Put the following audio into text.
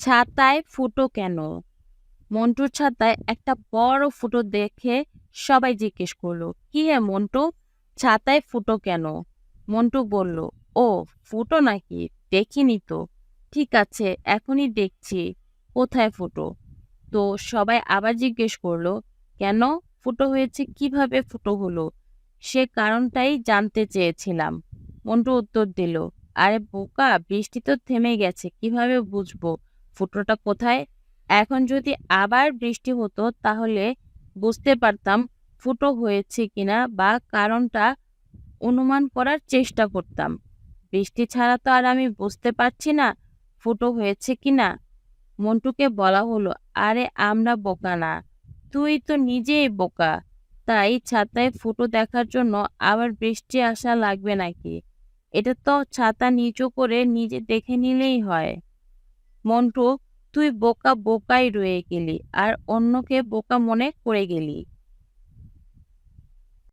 ছাতায় ফুটো কেন? মন্টুর ছাতায় একটা বড় ফুটো দেখে সবাই জিজ্ঞেস করল, কি হে মন্টু? ছাতায় ফুটো কেন? মন্টু বলল, ও, ফুটো নাকি? দেখিনি তো। ঠিক আছে, এখনই দেখছি। কোথায় ফুটো? তো সবাই আবার জিজ্ঞেস করল, কেন? ফুটো হয়েছে, কীভাবে ফুটো হলো? সে কারণটাই জানতে চেয়েছিলাম। মন্টু উত্তর দিল, আরে বোকা, বৃষ্টি তো থেমে গেছে, কীভাবে বুঝব? ফুটোটা কোথায়? এখন যদি আবার বৃষ্টি হতো, তাহলে বুঝতে পারতাম ফুটো হয়েছে কিনা বা কারণটা অনুমান করার চেষ্টা করতাম। বৃষ্টি ছাড়া তো আর আমি বুঝতে পারছি না ফুটো হয়েছে কিনা। মন্টুকে বলা হলো, আরে, আমরা বোকা না। তুই তো নিজেই বোকা। তাই ছাতায় ফুটো দেখার জন্য আবার বৃষ্টি আসা লাগবে নাকি? এটা তো ছাতা নিচু করে নিজে দেখে নিলেই হয়। মন্টু তুই বোকা বোকাই রয়ে গেলি আর অন্যকে বোকা মনে করে গেলি।